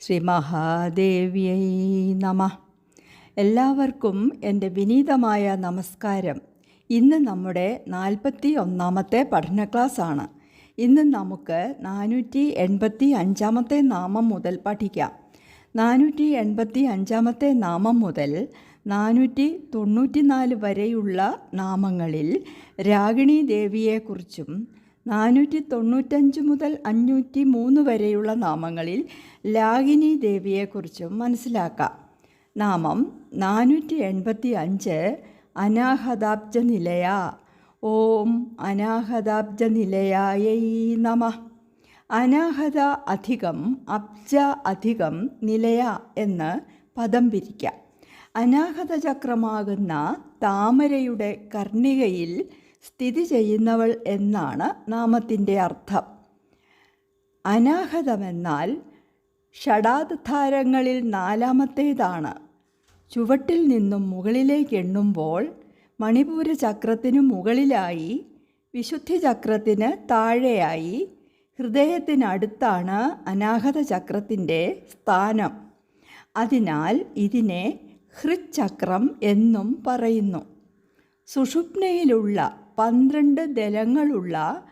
ശ്രീ മഹാദേവ്യൈ നമ. എല്ലാവർക്കും എന്റെ വിനീതമായ നമസ്കാരം. ഇന്ന് നമ്മുടെ നാൽപ്പത്തി ഒന്നാമത്തെ പഠന ആണ് ഇന്ന് നമുക്ക് നാനൂറ്റി എൺപത്തി അഞ്ചാമത്തെ നാമം മുതൽ പഠിക്കാം. നാനൂറ്റി എൺപത്തി അഞ്ചാമത്തെ നാമം മുതൽ നാനൂറ്റി തൊണ്ണൂറ്റി നാല് വരെയുള്ള നാമങ്ങളിൽ രാഗിണി ദേവിയെക്കുറിച്ചും നാനൂറ്റി തൊണ്ണൂറ്റഞ്ച് മുതൽ അഞ്ഞൂറ്റി മൂന്ന് വരെയുള്ള നാമങ്ങളിൽ ലാഗിനി ദേവിയെക്കുറിച്ചും മനസ്സിലാക്കാം. നാമം നാനൂറ്റി എൺപത്തി അഞ്ച് അനാഹതാബ്ജ നിലയ ഓം അനാഹതാബ്ജ നിലയായൈ നമ. അനാഹത അധികം അബ്ജ അധികം നിലയ എന്ന് പദം പിരിക്കാം. അനാഹത ചക്രമാകുന്ന താമരയുടെ കർണികയിൽ സ്ഥിതി ചെയ്യുന്നവൾ എന്നാണ് നാമത്തിന്റെ അർത്ഥം. അനാഹതമെന്നാൽ ഷടാധാരങ്ങളിൽ നാലാമത്തേതാണ്. ചുവട്ടിൽ നിന്നും മുകളിലേക്ക് എണ്ണുമ്പോൾ മണിപൂര ചക്രത്തിനു മുകളിലായി വിശുദ്ധി ചക്രത്തിന് താഴെയായി ഹൃദയത്തിനടുത്താണ് അനാഹത ചക്രത്തിന്റെ സ്ഥാനം. അതിനാൽ ഇതിനെ ഹൃചക്രം എന്നും പറയുന്നു. സുഷുപ്നയിലുള്ള പന്ത്രണ്ട് ദലങ്ങളുള്ള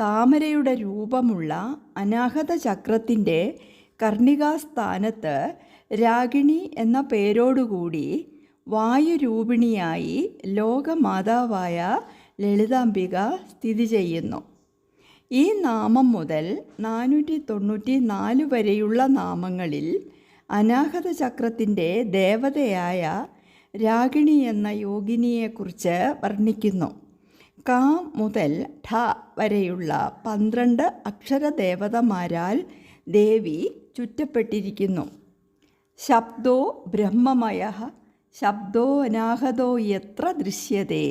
താമരയുടെ രൂപമുള്ള അനാഹത ചക്രത്തിന്റെ കർണികാസ്ഥാനത്ത് രാഗിണി എന്ന പേരോടുകൂടി വായുരൂപിണിയായി ലോകമാതാവായ ലളിതാംബിക സ്ഥിതി ചെയ്യുന്നു. ഈ നാമം മുതൽ നാനൂറ്റി തൊണ്ണൂറ്റി നാല് വരെയുള്ള നാമങ്ങളിൽ അനാഹത ചക്രത്തിന്റെ ദേവതയായ രാഗിണി എന്ന യോഗിനിയെക്കുറിച്ച് വർണിക്കുന്നു. ക മുതൽ ഠ വരെയുള്ള പന്ത്രണ്ട് അക്ഷരദേവതമാരാൽ ദേവി ചുറ്റപ്പെട്ടിരിക്കുന്നു. ശബ്ദോ ബ്രഹ്മമയ ശബ്ദോ അനാഹതോ എത്ര ദൃശ്യതേ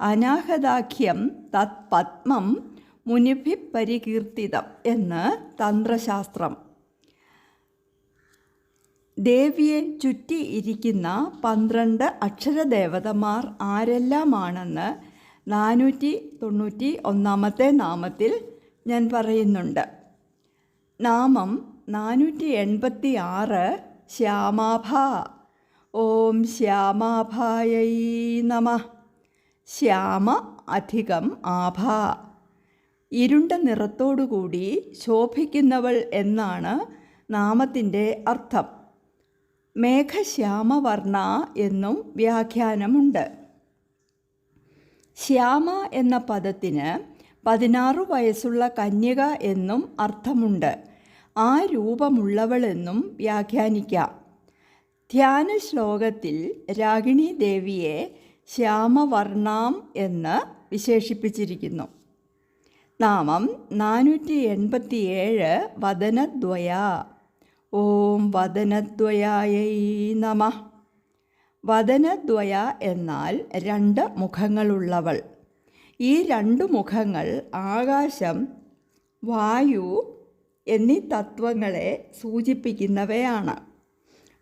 അനാഹതാഖ്യം തത് പത്മം മുനിഭി പരികീർത്തിതം എന്ന് തന്ത്രശാസ്ത്രം. ദേവിയെ ചുറ്റി ഇരിക്കുന്ന പന്ത്രണ്ട് അക്ഷരദേവതമാർ ആരെല്ലാമാണെന്ന് നാനൂറ്റി തൊണ്ണൂറ്റി ഒന്നാമത്തെ നാമത്തിൽ ഞാൻ പറയുന്നുണ്ട്. നാമം നാനൂറ്റി എൺപത്തി ആറ് ശ്യാമാഭ. ഓം ശ്യാമാഭായൈ നമ. ശ്യാമ അധികം ആഭ. ഇരുണ്ട നിറത്തോടുകൂടി ശോഭിക്കുന്നവൾ എന്നാണ് നാമത്തിന്റെ അർത്ഥം. മേഘശ്യാമവർണ എന്നും വ്യാഖ്യാനമുണ്ട്. ശ്യാമ എന്ന പദത്തിന് പതിനാറു വയസ്സുള്ള കന്യക എന്നും അർത്ഥമുണ്ട്. ആ രൂപമുള്ളവളെന്നും വ്യാഖ്യാനിക്കാം. ധ്യാന ശ്ലോകത്തിൽ രാഗിണി ദേവിയെ ശ്യാമവർണാം എന്ന് വിശേഷിപ്പിച്ചിരിക്കുന്നു. നാമം നാനൂറ്റി എൺപത്തിയേഴ് വദനദ്വയ. ഓം വദനദ്വയായൈ നമ. വദനദ്വയ എന്നാൽ രണ്ട് മുഖങ്ങളുള്ളവൾ. ഈ രണ്ട് മുഖങ്ങൾ ആകാശം വായു എന്നീ തത്വങ്ങളെ സൂചിപ്പിക്കുന്നവയാണ്.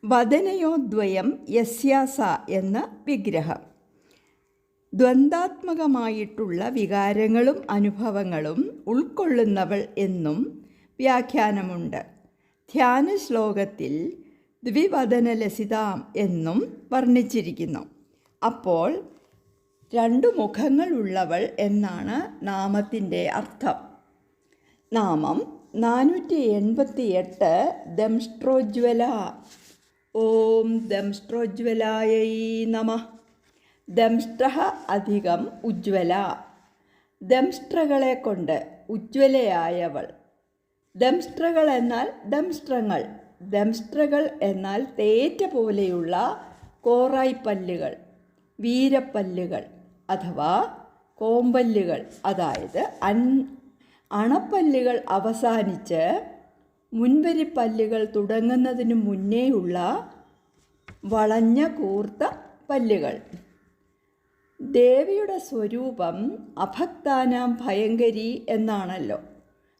വദനയോദ്വയം യസ്യാസ എന്ന വിഗ്രഹം. ദ്വന്ദ്വാത്മകമായിട്ടുള്ള വികാരങ്ങളും അനുഭവങ്ങളും ഉൾക്കൊള്ളുന്നവൾ എന്നും വ്യാഖ്യാനമുണ്ട്. ധ്യാന ശ്ലോകത്തിൽ ദ്വിവദനലസിതാം എന്നും വർണിച്ചിരിക്കുന്നു. അപ്പോൾ രണ്ടു മുഖങ്ങളുള്ളവൾ എന്നാണ് നാമത്തിന്റെ അർത്ഥം. നാമം നാനൂറ്റി എൺപത്തി എട്ട് ദംഷ്ട്രോജ്വല. ഓം ദംഷ്ട്രോജ്വലായൈ നമ. ദംഷ്ട്ര അധികം ഉജ്വല. ദംഷ്ട്രകളെ കൊണ്ട് ഉജ്വലയായവൾ. ദംഷ്ട്രകൾ എന്നാൽ ദംഷ്ട്രങ്ങൾ. ദംഷ്ട്രകൾ എന്നാൽ തേറ്റ പോലെയുള്ള കോറായിപ്പല്ലുകൾ വീരപ്പല്ലുകൾ അഥവാ കോമ്പല്ലുകൾ. അതായത് അൻ അണപ്പല്ലുകൾ അവസാനിച്ച് മുൻവരിപ്പല്ലുകൾ തുടങ്ങുന്നതിന് മുന്നേയുള്ള വളഞ്ഞ കൂർത്ത പല്ലുകൾ. ദേവിയുടെ സ്വരൂപം അഭക്താനാം ഭയങ്കരി എന്നാണല്ലോ.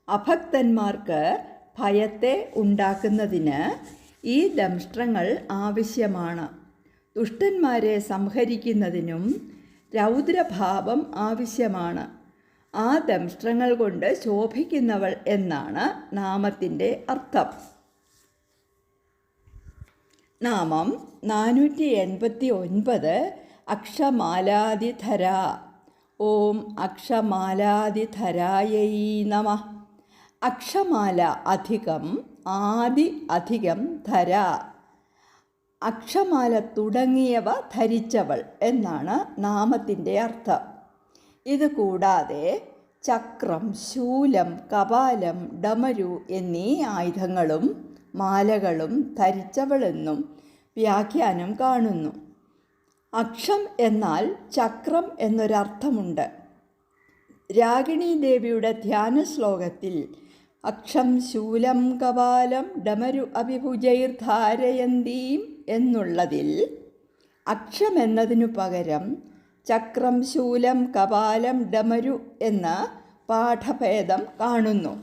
അഭക്തന്മാർക്ക് ഭയത്തെ ഉണ്ടാക്കുന്നതിന് ഈ ദംഷ്ട്രങ്ങൾ ആവശ്യമാണ്. ദുഷ്ടന്മാരെ സംഹരിക്കുന്നതിനും രൗദ്രഭാവം ആവശ്യമാണ്. ആ ദംഷ്ട്രങ്ങൾ കൊണ്ട് ശോഭിക്കുന്നവൾ എന്നാണ് നാമത്തിന്റെ അർത്ഥം. നാമം നാനൂറ്റി എൺപത്തി ഒൻപത് അക്ഷമാലാദിധര ഓം അക്ഷമാലാതിധരായൈ നമ. അക്ഷമാല അധികം ആദി അധികം ധര. അക്ഷമാല തുടങ്ങിയവ ധരിച്ചവൾ എന്നാണ് നാമത്തിന്റെ അർത്ഥം. ഇത് കൂടാതെ ചക്രം ശൂലം കപാലം ഡമരു എന്നീ ആയുധങ്ങളും മാലകളും ധരിച്ചവളെന്നും വ്യാഖ്യാനം കാണുന്നു. അക്ഷം എന്നാൽ ചക്രം എന്നൊരർത്ഥമുണ്ട്. രാഗിണി ദേവിയുടെ ധ്യാന ശ്ലോകത്തിൽ അക്ഷം ശൂലം കപാലം ഡമരു അഭിഭുജൈർ അഭിഭുജൈർധാരയന്തീം എന്നുള്ളതിൽ അക്ഷം എന്നതിനു പകരം ചക്രം ശൂലം കപാലം ഡമരു എന്ന പാഠഭേദം കാണുന്നു.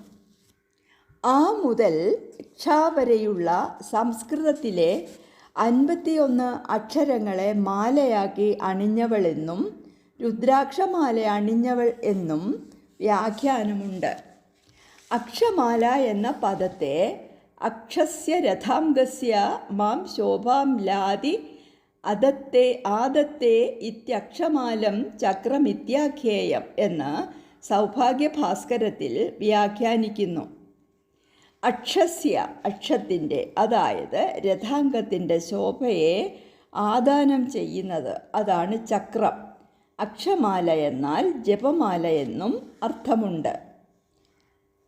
ആ മുതൽ ക്ഷ വരെയുള്ള സംസ്കൃതത്തിലെ അൻപത്തിയൊന്ന് അക്ഷരങ്ങളെ മാലയാക്കി അണിഞ്ഞവളെന്നും രുദ്രാക്ഷമാല അണിഞ്ഞവൾ എന്നും വ്യാഖ്യാനമുണ്ട്. അക്ഷമാല എന്ന പദത്തെ അക്ഷസ്യ രഥാംഗസ്യ മാം ശോഭാം ലാതി അതത്തെ ആദത്തെ ഇത്യക്ഷമാലം ചക്രമിത്യാഖ്യേയം എന്ന് സൗഭാഗ്യഭാസ്കരത്തിൽ വ്യാഖ്യാനിക്കുന്നു. അക്ഷസ്യ അക്ഷത്തിന്റെ അതായത് രഥാംഗത്തിന്റെ ശോഭയെ ആദാനം ചെയ്യുന്നത് അതാണ് ചക്രം. അക്ഷമാല എന്നാൽ ജപമാല എന്നും അർത്ഥമുണ്ട്.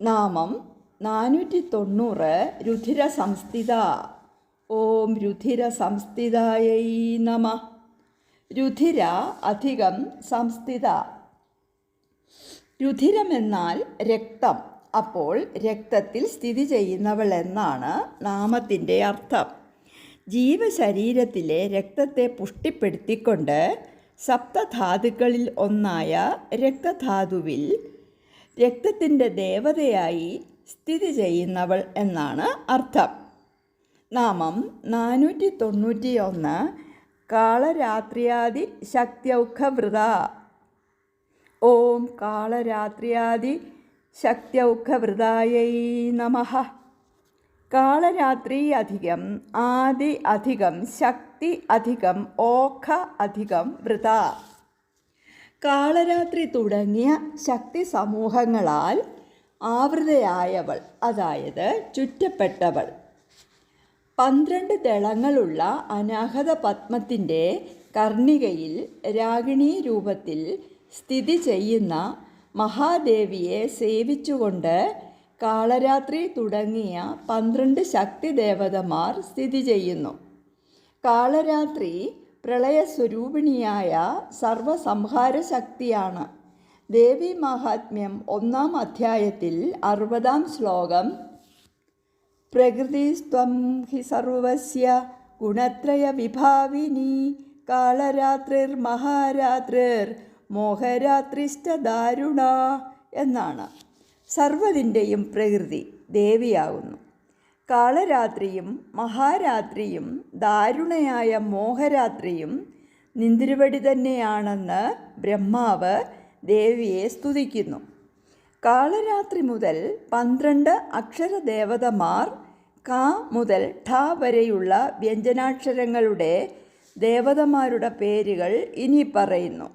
നാമം നാനൂറ്റി തൊണ്ണൂറ് രുധിര സംസ്ഥിത ഓം രുധിര സംസ്ഥിതായൈ നമ. രുധിര അധികം സംസ്ഥിത. രുധിരമെന്നാൽ രക്തം. അപ്പോൾ രക്തത്തിൽ സ്ഥിതി ചെയ്യുന്നവൾ എന്നാണ് നാമത്തിന്റെ അർത്ഥം. ജീവശരീരത്തിലെ രക്തത്തെ പുഷ്ടിപ്പെടുത്തിക്കൊണ്ട് സപ്തധാതുക്കളിൽ ഒന്നായ രക്തധാതുവിൽ രക്തത്തിന്റെ ദേവതയായി സ്ഥിതി ചെയ്യുന്നവൾ എന്നാണ് അർത്ഥം. നാമം നാനൂറ്റി തൊണ്ണൂറ്റി ഒന്ന് കാളരാത്രിയാദി ശക്തിയൗഖവൃത ഓം കാളരാത്രിയാദി ശക്തിയൗഖവൃതായൈ നമ. കാളരാത്രി അധികം ആദി അധികം ശക്തി അധികം ഓഖ അധികം വൃത. കാളരാത്രി തുടങ്ങിയ ശക്തി സമൂഹങ്ങളാൽ ആവൃതയായവൾ അതായത് ചുറ്റപ്പെട്ടവൾ. പന്ത്രണ്ട് ദളങ്ങളുള്ള അനാഹത പത്മത്തിന്റെ കർണികയിൽ രാഗിണി രൂപത്തിൽ സ്ഥിതി ചെയ്യുന്ന മഹാദേവിയെ സേവിച്ചുകൊണ്ട് കാളരാത്രി തുടങ്ങിയ പന്ത്രണ്ട് ശക്തി ദേവതമാർ സ്ഥിതി ചെയ്യുന്നു. കാളരാത്രി പ്രളയസ്വരൂപിണിയായ സർവസംഹാര ശക്തിയാണ് ദേവി മാഹാത്മ്യം ഒന്നാം അധ്യായത്തിൽ അറുപതാം ശ്ലോകം. പ്രകൃതിസ്ത്വം ഹി സർവസ്യ ഗുണത്രയ വിഭാവിനി കാളരാത്രിർ മഹാരാത്രിർ മോഹരാത്രിഷ്ട ദാരുണ എന്നാണ്. സർവതിന്റെയും പ്രകൃതി ദേവിയാകുന്നു. കാളരാത്രിയും മഹാരാത്രിയും ദാരുണയായ മോഹരാത്രിയും നിന്തിരുവടി തന്നെയാണെന്ന് ബ്രഹ്മാവ് ദേവിയെ സ്തുതിക്കുന്നു. കാളരാത്രി മുതൽ പന്ത്രണ്ട് അക്ഷരദേവതമാർ ക മുതൽ ഠ വരെയുള്ള വ്യഞ്ജനാക്ഷരങ്ങളുടെ ദേവതമാരുടെ പേരുകൾ ഇനി പറയുന്നു.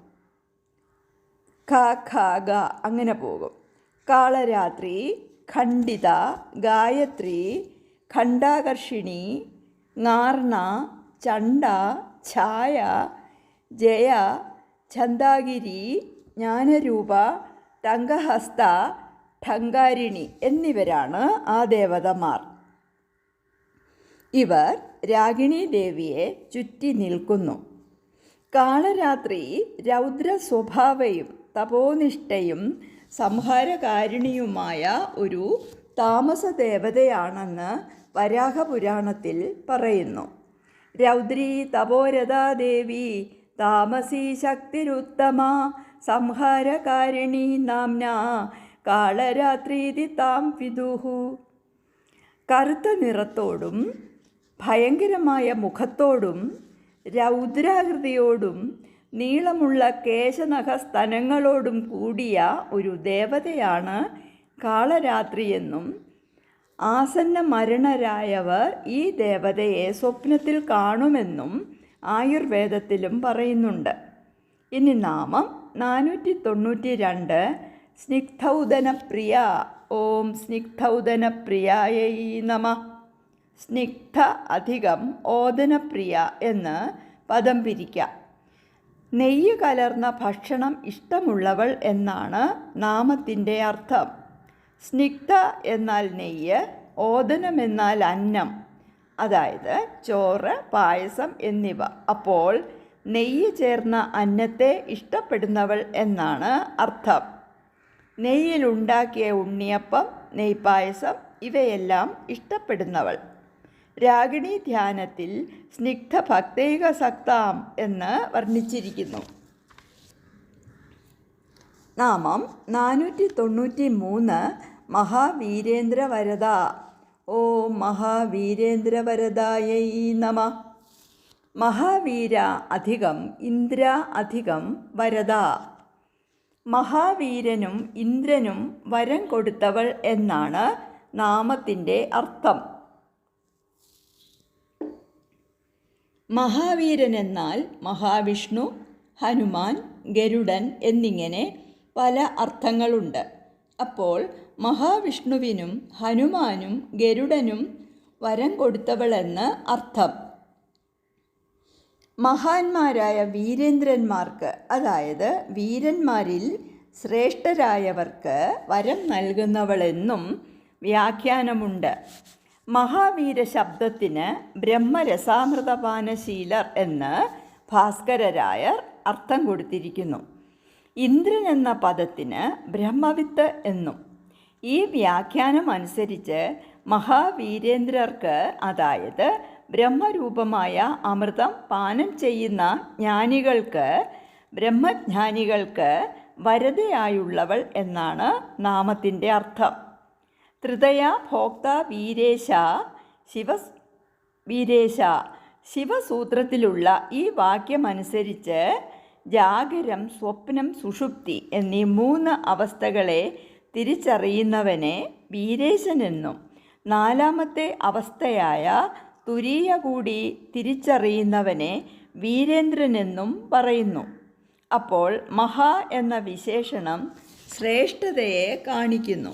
ഖ ഖ ഗ അങ്ങനെ പോകും. കാളരാത്രി ഖണ്ഡിത ഗായത്രി ഖണ്ഡാകർഷിണി നാർണ ചണ്ട ഛായ ജയ ഛന്ദാഗിരി ജ്ഞാനരൂപ തങ്കഹസ്ത ഠങ്കാരിണി എന്നിവരാണ് ആ ദേവതമാർ. ഇവർ രാഗിണി ദേവിയെ ചുറ്റി നിൽക്കുന്നു. കാളരാത്രി രൗദ്ര സ്വഭാവയും തപോനിഷ്ഠയും സംഹാരകാരിണിയുമായ ഒരു താമസ ദേവതയാണെന്ന് വരാഹപുരാണത്തിൽ പറയുന്നു. രൗദ്രി തപോരഥാദേവി താമസീ ശക്തിരുത്തമ സംഹാരകാരിണി നാംന കാളരാത്രീതി താം വിദുഹു. കറുത്ത നിറത്തോടും ഭയങ്കരമായ മുഖത്തോടും രൗദ്രാകൃതിയോടും നീളമുള്ള കേശനഖ സ്തനങ്ങളോടും കൂടിയ ഒരു ദേവതയാണ് കാളരാത്രിയെന്നും ആസന്ന മരണരായവർ ഈ ദേവതയെ സ്വപ്നത്തിൽ കാണുമെന്നും ആയുർവേദത്തിലും പറയുന്നുണ്ട്. ഇനി നാമം നാനൂറ്റി തൊണ്ണൂറ്റി രണ്ട് സ്നിഗ്ധൗദനപ്രിയ. ഓം സ്നിഗ്ധൗദനപ്രിയായ നമ. സ്നിഗ്ധ അധികം ഓദനപ്രിയ എന്ന് പദം പിരിക്കാം. നെയ്യ് കലർന്ന ഭക്ഷണം ഇഷ്ടമുള്ളവൾ എന്നാണ് നാമത്തിന്റെ അർത്ഥം. സ്നിഗ്ധ എന്നാൽ നെയ്യ് ഓദനം എന്നാൽ അന്നം അതായത് ചോറ് പായസം എന്നിവ. അപ്പോൾ നെയ്യ് ചേർന്ന അന്നത്തെ ഇഷ്ടപ്പെടുന്നവൾ എന്നാണ് അർത്ഥം. നെയ്യിലുണ്ടാക്കിയ ഉണ്ണിയപ്പം നെയ്പായസം ഇവയെല്ലാം ഇഷ്ടപ്പെടുന്നവൾ. രാഗിണി ധ്യാനത്തിൽ സ്നിഗ്ധ ഭക്തൈക സക്താം എന്ന് വർണിച്ചിരിക്കുന്നു. നാമം നാനൂറ്റി തൊണ്ണൂറ്റി മൂന്ന് മഹാവീരേന്ദ്രവരത ഓ ഓം മഹാവീരേന്ദ്ര നമ. മഹാവീര അധികം ഇന്ദ്ര അധികം വരദ. മഹാവീരനും ഇന്ദ്രനും വരം കൊടുത്തവൾ എന്നാണ് നാമത്തിന്റെ അർത്ഥം. മഹാവീരൻ എന്നാൽ മഹാവിഷ്ണു ഹനുമാൻ ഗരുഡൻ എന്നിങ്ങനെ പല അർത്ഥങ്ങളുണ്ട്. അപ്പോൾ മഹാവിഷ്ണുവിനും ഹനുമാനും ഗരുഡനും വരം കൊടുത്തവളെന്ന് അർത്ഥം. മഹാന്മാരായ വീരേന്ദ്രന്മാർക്ക് അതായത് വീരന്മാരിൽ ശ്രേഷ്ഠരായവർക്ക് വരം നൽകുന്നവളെന്നും വ്യാഖ്യാനമുണ്ട്. മഹാവീര ശബ്ദത്തിന് ബ്രഹ്മരസാമൃതപാനശീലർ എന്ന് ഭാസ്കരരായർ അർത്ഥം കൊടുത്തിരിക്കുന്നു. ഇന്ദ്രൻ എന്ന പദത്തിന് ബ്രഹ്മവിത്ത് എന്നും. ഈ വ്യാഖ്യാനം അനുസരിച്ച് മഹാവീരേന്ദ്രർക്ക് അതായത് ബ്രഹ്മരൂപമായ അമൃതം പാനം ചെയ്യുന്ന ജ്ഞാനികൾക്ക് ബ്രഹ്മജ്ഞാനികൾക്ക് വരതയായുള്ളവൾ എന്നാണ് നാമത്തിന്റെ അർത്ഥം. ത്രിതയ ഭോക്ത വീരേശ ശിവ വീരേശ ശിവസൂത്രത്തിലുള്ള ഈ വാക്യമനുസരിച്ച് ജാഗരം സ്വപ്നം സുഷുപ്തി എന്നീ മൂന്ന് അവസ്ഥകളെ തിരിച്ചറിയുന്നവനെ വീരേശനെന്നും നാലാമത്തെ അവസ്ഥയായ തുരീയ കൂടി തിരിച്ചറിയുന്നവനെ വീരേന്ദ്രനെന്നും പറയുന്നു. അപ്പോൾ മഹാ എന്ന വിശേഷണം ശ്രേഷ്ഠതയെ കാണിക്കുന്നു.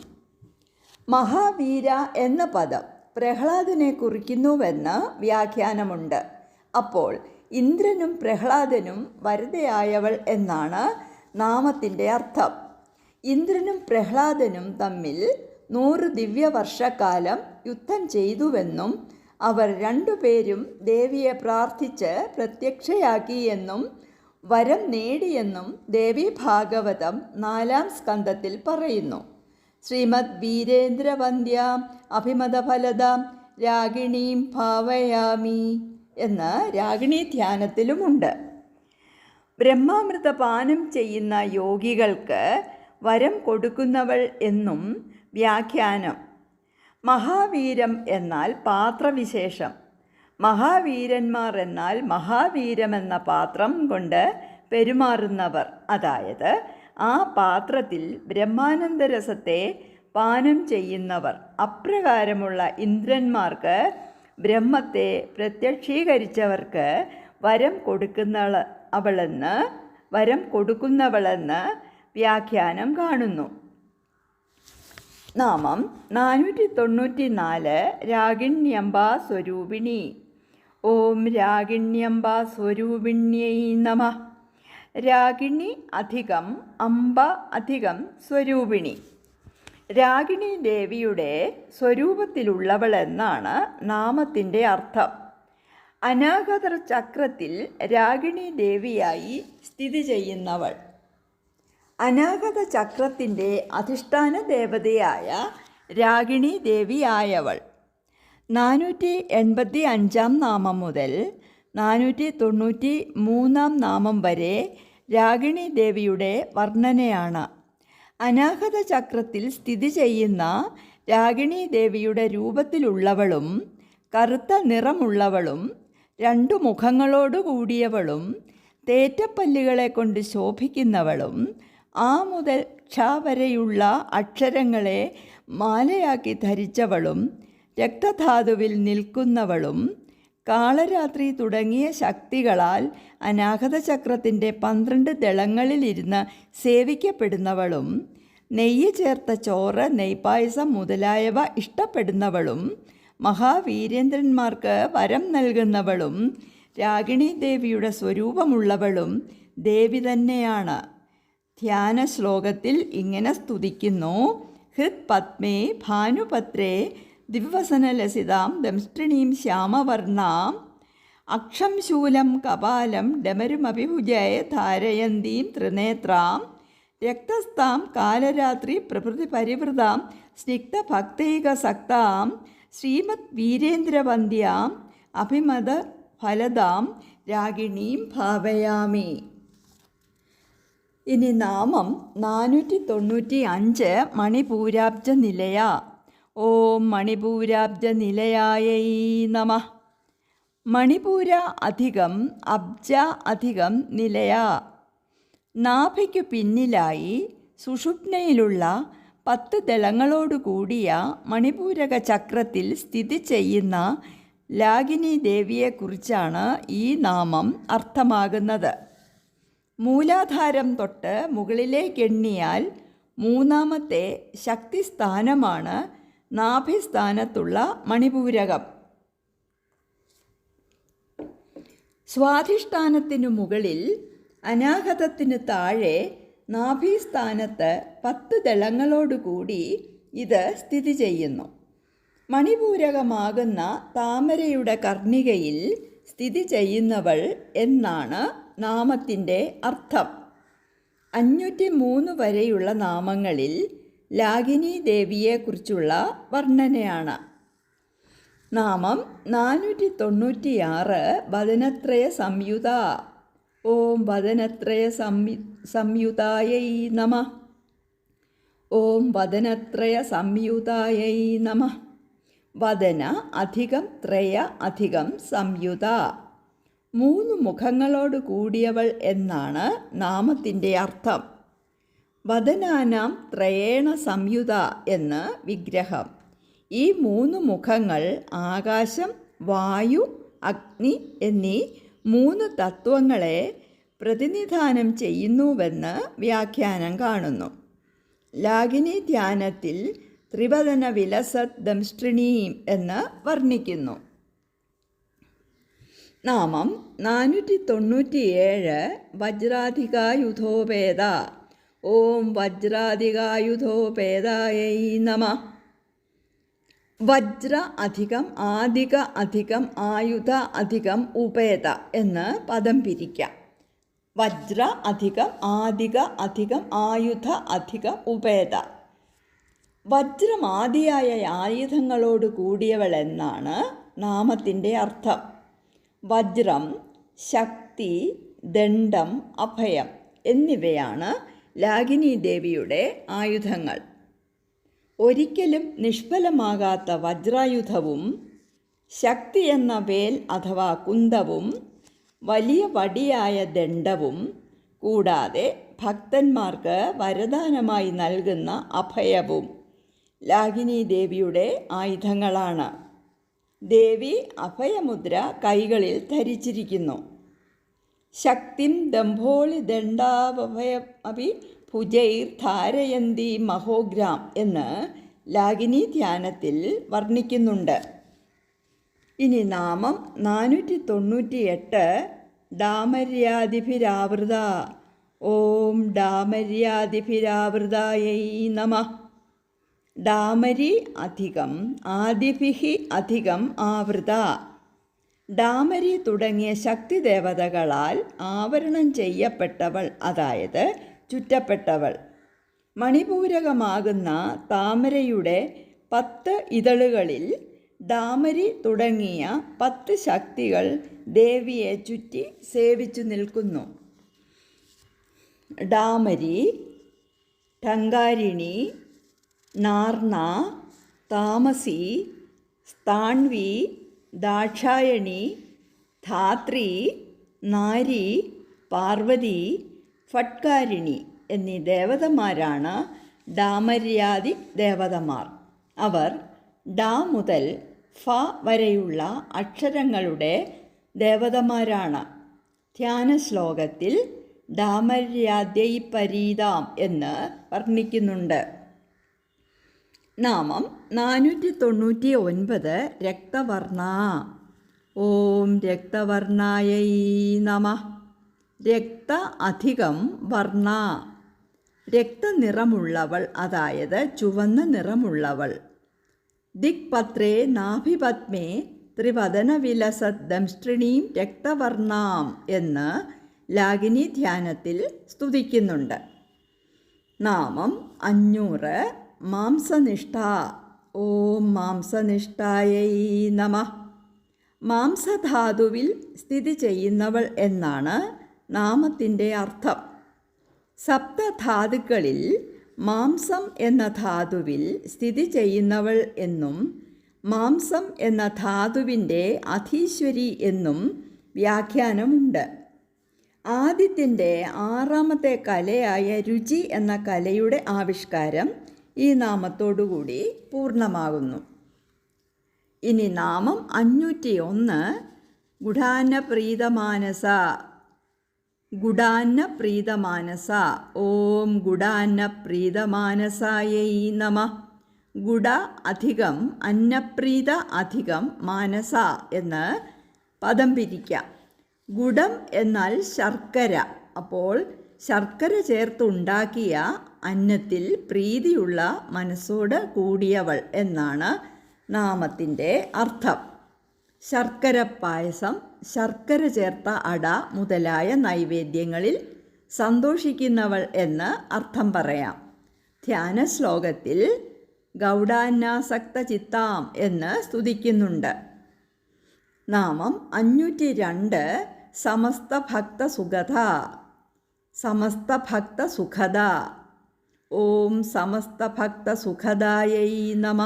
മഹാവീര എന്ന പദം പ്രഹ്ലാദനെ കുറിക്കുന്നുവെന്ന് വ്യാഖ്യാനമുണ്ട്. അപ്പോൾ ഇന്ദ്രനും പ്രഹ്ലാദനും വരതയായവൾ എന്നാണ് നാമത്തിന്റെ അർത്ഥം. ഇന്ദ്രനും പ്രഹ്ലാദനും തമ്മിൽ നൂറ് ദിവ്യവർഷക്കാലം യുദ്ധം ചെയ്തുവെന്നും അവർ രണ്ടുപേരും ദേവിയെ പ്രാർത്ഥിച്ച് പ്രത്യക്ഷയാക്കിയെന്നും വരം നേടിയെന്നും ദേവി ഭാഗവതം നാലാം സ്കന്ധത്തിൽ പറയുന്നു. ശ്രീമദ് വീരേന്ദ്രവന്ദ്യ അഭിമതഫലത രാഗിണീം ഭാവയാമി. എന്ന് രാഗിണി ധ്യാനത്തിലുമുണ്ട്. ബ്രഹ്മാമൃത പാനം ചെയ്യുന്ന യോഗികൾക്ക് വരം കൊടുക്കുന്നവൾ എന്നും വ്യാഖ്യാനം. മഹാവീരം എന്നാൽ പാത്രവിശേഷം. മഹാവീരന്മാർ എന്നാൽ മഹാവീരമെന്ന പാത്രം കൊണ്ട് പെരുമാറുന്നവർ. അതായത് ആ പാത്രത്തിൽ ബ്രഹ്മാനന്ദരസത്തെ പാനം ചെയ്യുന്നവർ. അപ്രകാരമുള്ള ഇന്ദ്രന്മാർക്ക് ബ്രഹ്മത്തെ പ്രത്യക്ഷീകരിച്ചവർക്ക് വരം കൊടുക്കുന്ന അവളെന്ന് വരം കൊടുക്കുന്നവളെന്ന് വ്യാഖ്യാനം കാണുന്നു. നാമം നാനൂറ്റി തൊണ്ണൂറ്റി നാല് രാഗിണ്യംബാ സ്വരൂപിണി ഓം രാഗിണ്യംബാ സ്വരൂപിണ്യൈ നമ. രാഗിണി അധികം അംബ അധികം സ്വരൂപിണി. രാഗിണി ദേവിയുടെ സ്വരൂപത്തിലുള്ളവളെന്നാണ് നാമത്തിന്റെ അർത്ഥം. അനാഗത ചക്രത്തിൽ രാഗിണി ദേവിയായി സ്ഥിതി ചെയ്യുന്നവൾ. അനാഗത ചക്രത്തിന്റെ അധിഷ്ഠാന ദേവതയായ രാഗിണി ദേവിയായവൾ നാനൂറ്റി എൺപത്തി അഞ്ചാം നാമം മുതൽ നാനൂറ്റി തൊണ്ണൂറ്റി മൂന്നാം നാമം വരെ രാഗിണി ദേവിയുടെ വർണനയാണ്. അനാഹത ചക്രത്തിൽ സ്ഥിതി ചെയ്യുന്ന രാഗിണി ദേവിയുടെ രൂപത്തിലുള്ളവളും കറുത്ത നിറമുള്ളവളും രണ്ടു മുഖങ്ങളോടു കൂടിയവളും തേറ്റപ്പല്ലുകളെ കൊണ്ട് ശോഭിക്കുന്നവളും ആ മുതൽ ക്ഷ വരെയുള്ള അക്ഷരങ്ങളെ മാലയാക്കി ധരിച്ചവളും രക്തധാതുവിൽ നിൽക്കുന്നവളും കാളരാത്രി തുടങ്ങിയ ശക്തികളാൽ അനാഹത ചക്രത്തിന്റെ പന്ത്രണ്ട് ദളങ്ങളിലിരുന്ന് സേവിക്കപ്പെടുന്നവളും നെയ്യ് ചേർത്ത ചോറ് നെയ്പായസം മുതലായവ ഇഷ്ടപ്പെടുന്നവളും മഹാവീരേന്ദ്രന്മാർക്ക് വരം നൽകുന്നവളും രാഗിണി ദേവിയുടെ സ്വരൂപമുള്ളവളും ദേവി തന്നെയാണ്. ധ്യാന ശ്ലോകത്തിൽ ഇങ്ങനെ സ്തുതിക്കുന്നു. ഹൃത് പത്മേ ഭാനുപത്രേ ദിവസനലസിതാം ദംഷ്ടിണീം ശ്യാമവർണാം അക്ഷം ശൂലം കപാലം ഡമരുമഭിഭുജയ ധാരയന്തീം ത്രിനേത്രാം. രക്തസ്ഥാം കാലരാത്രി പ്രഭൃതി പരിവൃതാം സ്നിഗ്ധഭക്തൈകസക്താം ശ്രീമദ് വീരേന്ദ്രവന്ദ്യാം അഭിമത ഫലതാം രാഗിണീം ഭാവയാമി. ഇനി നാമം നാനൂറ്റി തൊണ്ണൂറ്റി അഞ്ച് മണിപൂരാബ്ജ നിലയ ഓം മണിപൂരാബ്ജ നിലയായൈ നമ. മണിപൂര അധികം അബ്ജ അധികം നിലയ. നാഭയ്ക്കു പിന്നിലായി സുഷുപ്നയിലുള്ള പത്ത് ദളങ്ങളോടുകൂടിയ മണിപൂരക ചക്രത്തിൽ സ്ഥിതി ചെയ്യുന്ന ലാഗിനി ദേവിയെക്കുറിച്ചാണ് ഈ നാമം അർത്ഥമാകുന്നത്. മൂലാധാരം തൊട്ട് മുകളിലേക്കെണ്ണിയാൽ മൂന്നാമത്തെ ശക്തിസ്ഥാനമാണ് നാഭിസ്ഥാനത്തുള്ള മണിപൂരകം. സ്വാധിഷ്ഠാനത്തിനു മുകളിൽ അനാഹതത്തിനു താഴെ നാഭീസ്ഥാനത്ത് പത്ത് ദളങ്ങളോടുകൂടി ഇത് സ്ഥിതി ചെയ്യുന്നു. മണിപൂരകമാകുന്ന താമരയുടെ കർണികയിൽ സ്ഥിതി ചെയ്യുന്നവൾ എന്നാണ് നാമത്തിന്റെ അർത്ഥം. അഞ്ഞൂറ്റി മൂന്ന് വരെയുള്ള നാമങ്ങളിൽ ലാഗിനി ദേവിയെക്കുറിച്ചുള്ള വർണനയാണ്. നാമം നാനൂറ്റി തൊണ്ണൂറ്റിയാറ് വദനത്രയ സംയുത. ഓം വദനത്രയ സംയു സംയുതായൈ നമ. ഓം വദനത്രയ സംയുതായൈ നമ. വദന അധികം ത്രയ അധികം സംയുത. മൂന്ന് മുഖങ്ങളോട് കൂടിയവൾ എന്നാണ് നാമത്തിന്റെ അർത്ഥം. വദനാനാം ത്രയേണ സംയുത എന്ന് വിഗ്രഹം. ഈ മൂന്ന് മുഖങ്ങൾ ആകാശം വായു അഗ്നി എന്നീ മൂന്ന് തത്വങ്ങളെ പ്രതിനിധാനം ചെയ്യുന്നുവെന്ന് വ്യാഖ്യാനം കാണുന്നു. ലാഗിനി ധ്യാനത്തിൽ ത്രിവദന വിലസത് ദംഷ്ട്രിണീം എന്ന് വർണിക്കുന്നു. നാമം നാനൂറ്റി തൊണ്ണൂറ്റിയേഴ് വജ്രാധികായുധോപേത. ഓം വജ്രാധികായുധോപേതായൈ നമ. വജ്ര അധികം ആധിക അധികം ആയുധ അധികം ഉപേത എന്ന് പദം പിരിക്കാം. വജ്ര അധികം ആധിക അധികം ആയുധ അധികം ഉപേത വജ്രമാദിയായ ആയുധങ്ങളോട് കൂടിയവൾ എന്നാണ് നാമത്തിന്റെ അർത്ഥം. വജ്രം ശക്തി ദണ്ഡം അഭയം എന്നിവയാണ് ലാഗിനി ദേവിയുടെ ആയുധങ്ങൾ. ഒരിക്കലും നിഷ്ഫലമാകാത്ത വജ്രായുധവും ശക്തി എന്ന വേൽ അഥവാ കുന്തവും വലിയ വടിയായ ദണ്ഡവും കൂടാതെ ഭക്തന്മാർക്ക് വരദാനമായി നൽകുന്ന അഭയവും ലാഗിനി ദേവിയുടെ ആയുധങ്ങളാണ്. ദേവി അഭയമുദ്ര കൈകളിൽ ധരിച്ചിരിക്കുന്നു. ശക്തിം ദംഭോളി ദണ്ഡാഭയ അഭി ഭുജൈർ ധാരയന്തി മഹോഗ്രാം എന്ന് ലാഗിനി ധ്യാനത്തിൽ വർണിക്കുന്നുണ്ട്. ഇനി നാമം നാനൂറ്റി തൊണ്ണൂറ്റി എട്ട് ഡാമര്യാദിഭിരാവൃത. ഓം ഡാമര്യാദിഭിരാവൃതായൈ നമ. ഡാമരി അധികം ആദിഭിഹി അധികം ആവൃത. ഡാമരി തുടങ്ങിയ ശക്തിദേവതകളാൽ ആവരണം ചെയ്യപ്പെട്ടവൾ അതായത് ചുറ്റപ്പെട്ടവൾ. മണിപൂരകമാകുന്ന താമരയുടെ പത്ത് ഇതളുകളിൽ ദാമരി തുടങ്ങിയ പത്ത് ശക്തികൾ ദേവിയെ ചുറ്റി സേവിച്ചു നിൽക്കുന്നു. ഡാമരി ടങ്കാരിണി നാർണ താമസി സ്ഥാൺവി ദാക്ഷായണി ധാത്രി നാരി പാർവതി ഫട്കാരിണി എന്നീ ദേവതമാരാണ് ഡാമര്യാദി ദേവതമാർ. അവർ ഡാ മുതൽ ഫ വരെയുള്ള അക്ഷരങ്ങളുടെ ദേവതമാരാണ്. ധ്യാന ശ്ലോകത്തിൽ ഡാമര്യാദ്യൈ പരീതാം എന്ന് വർണിക്കുന്നുണ്ട്. നാമം നാനൂറ്റി തൊണ്ണൂറ്റി ഒൻപത് രക്തവർണ ഓം രക്തവർണായൈ നമ. രക്ത അധികം വർണ. രക്തനിറമുള്ളവൾ അതായത് ചുവന്ന നിറമുള്ളവൾ. ദിക്പത്രേ നാഭിപത്മേ ത്രിവദനവിലസദ്ദംഷ്ട്രിണീം രക്തവർണാം എന്ന് ലാഗിനി ധ്യാനത്തിൽ സ്തുതിക്കുന്നുണ്ട്. നാമം അഞ്ഞൂറ് മാംസനിഷ്ഠ. ഓം മാംസനിഷ്ഠായൈ നമ. മാംസധാതുവിൽ സ്ഥിതി ചെയ്യുന്നവൾ എന്നാണ് നാമത്തിന്റെ അർത്ഥം. സപ്തധാതുക്കളിൽ മാംസം എന്ന ധാതുവിൽ സ്ഥിതി ചെയ്യുന്നവൾ എന്നും മാംസം എന്ന ധാതുവിന്റെ അധീശ്വരി എന്നും വ്യാഖ്യാനമുണ്ട്. ആദ്യത്തിന്റെ ആറാമത്തെ കലയായ രുചി എന്ന കലയുടെ ആവിഷ്കാരം ഈ നാമത്തോടുകൂടി പൂർണമാകുന്നു. ഇനി നാമം അഞ്ഞൂറ്റി ഒന്ന് ഗുഡാന പ്രീതമാനസ ഗുഡാന്ന പ്രീതമാനസ ഓം ഗുഡാന്ന പ്രീതമാനസായൈ നമ. ഗുഡ അധികം അന്നപ്രീത അധികം മാനസ എന്ന് പദം പിരിക്കാം. ഗുഡം എന്നാൽ ശർക്കര. അപ്പോൾ ശർക്കര ചേർത്തുണ്ടാക്കിയ അന്നത്തിൽ പ്രീതിയുള്ള മനസ്സോട് കൂടിയവൾ എന്നാണ് നാമത്തിന്റെ അർത്ഥം. ശർക്കര പായസം ശർക്കര ചേർത്ത അട മുതലായ നൈവേദ്യങ്ങളിൽ സന്തോഷിക്കുന്നവൾ എന്ന് അർത്ഥം പറയാം. ധ്യാന ശ്ലോകത്തിൽ ഗൗഡാന്നാസക്ത ചിത്താം എന്ന് സ്തുതിക്കുന്നുണ്ട്. നാമം അഞ്ഞൂറ്റി രണ്ട് സമസ്ത ഭക്ത സുഗത സമസ്ത ഭക്ത സുഖത ഓം സമസ്ത ഭക്ത സുഖദായൈ നമ.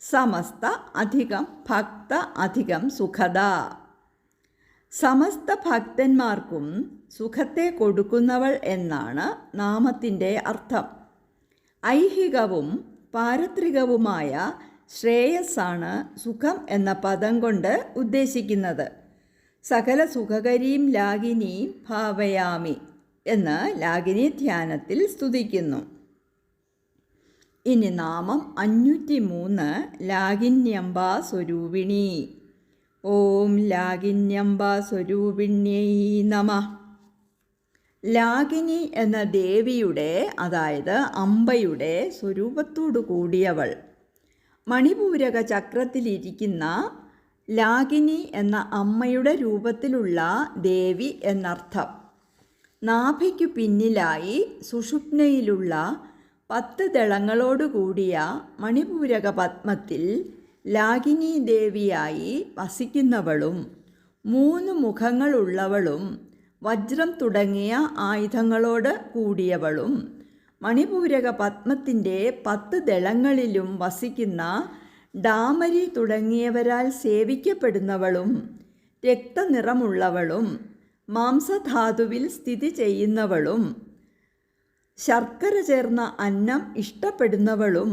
സമസ്ത അധികം ഭക്ത അധികം സുഖത സമസ്ത ഭക്തന്മാർക്കും സുഖത്തെ കൊടുക്കുന്നവൾ എന്നാണ് നാമത്തിന്റെ അർത്ഥം. ഐഹികവും പാരത്രികവുമായ ശ്രേയസ്സാണ് സുഖം എന്ന പദം കൊണ്ട് ഉദ്ദേശിക്കുന്നത്. സകല സുഖകരീം ലാഗിനീം ഭാവയാമി എന്ന് ലാഗിനി ധ്യാനത്തിൽ സ്തുതിക്കുന്നു. ഇനി നാമം അഞ്ഞൂറ്റി മൂന്ന് ലാഗിന്യംബ സ്വരൂപിണി. ഓം ലാഗിന്യംബ സ്വരൂപിണ്യൈ നമ. ലാഗിനി എന്ന ദേവിയുടെ അതായത് അമ്പയുടെ സ്വരൂപത്തോടു കൂടിയവൾ. മണിപൂരക ചക്രത്തിലിരിക്കുന്ന ലാഗിനി എന്ന അമ്മയുടെ രൂപത്തിലുള്ള ദേവി എന്നർത്ഥം. നാഭിക്കു പിന്നിലായി സുഷുപ്നയിലുള്ള പത്ത് ദളങ്ങളോടുകൂടിയ മണിപൂരക പത്മത്തിൽ ലാഗിനി ദേവിയായി വസിക്കുന്നവളും മൂന്ന് മുഖങ്ങളുള്ളവളും വജ്രം തുടങ്ങിയ ആയുധങ്ങളോട് കൂടിയവളും മണിപൂരക പത്മത്തിന്റെ പത്ത് ദളങ്ങളിലും വസിക്കുന്ന ഡാമരി തുടങ്ങിയവരാൽ സേവിക്കപ്പെടുന്നവളും രക്തനിറമുള്ളവളും മാംസധാതുവിൽ സ്ഥിതി ചെയ്യുന്നവളും ശർക്കര ചേർന്ന അന്നം ഇഷ്ടപ്പെടുന്നവളും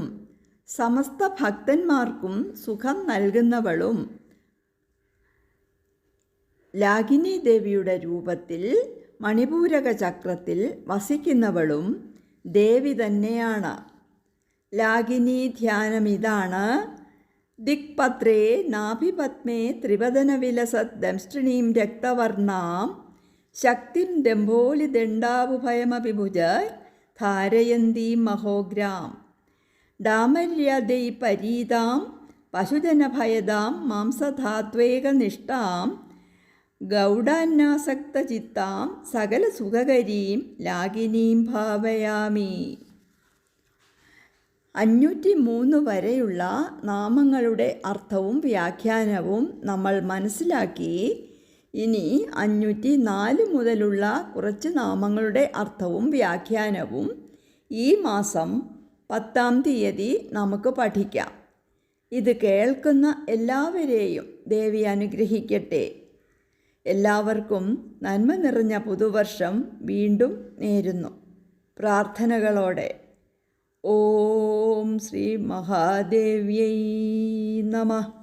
സമസ്ത ഭക്തന്മാർക്കും സുഖം നൽകുന്നവളും. ലാഗിനി ദേവിയുടെ രൂപത്തിൽ മണിപൂരക ചക്രത്തിൽ വസിക്കുന്നവളും ദേവി തന്നെയാണ്. ലാഗിനി ധ്യാനമിതാണ് ദിക്പത്രേ നാഭിപത്മേ ത്രിവദനവിലസത് ദംഷ്ട്രിണീം രക്തവർണാം ശക്തിം ദംഭോലിദണ്ഡാവുഭയമപി ഭുജ ധാരയന്തീം മഹോഗ്രാം. ഡാമര്യാദൈ പരീതാം പശുജനഭയതാം മാംസധാത്വേകനിഷ്ഠാം ഗൗഡാന്നാസക്തചിത്താം സകല സുഖകരീം ലാഗിനീം ഭാവയാമി. അഞ്ഞൂറ്റി മൂന്ന് വരെയുള്ള നാമങ്ങളുടെ അർത്ഥവും വ്യാഖ്യാനവും നമ്മൾ മനസ്സിലാക്കി ഇനി അഞ്ഞൂറ്റി നാല് മുതലുള്ള കുറച്ച് നാമങ്ങളുടെ അർത്ഥവും വ്യാഖ്യാനവും ഈ മാസം പത്താം തീയതി നമുക്ക് പഠിക്കാം. ഇത് കേൾക്കുന്ന എല്ലാവരെയും ദേവി അനുഗ്രഹിക്കട്ടെ. എല്ലാവർക്കും നന്മ നിറഞ്ഞ പുതുവർഷം വീണ്ടും നേരുന്നു. പ്രാർത്ഥനകളോടെ. ഓം ശ്രീ മഹാദേവ്യൈ നമഃ.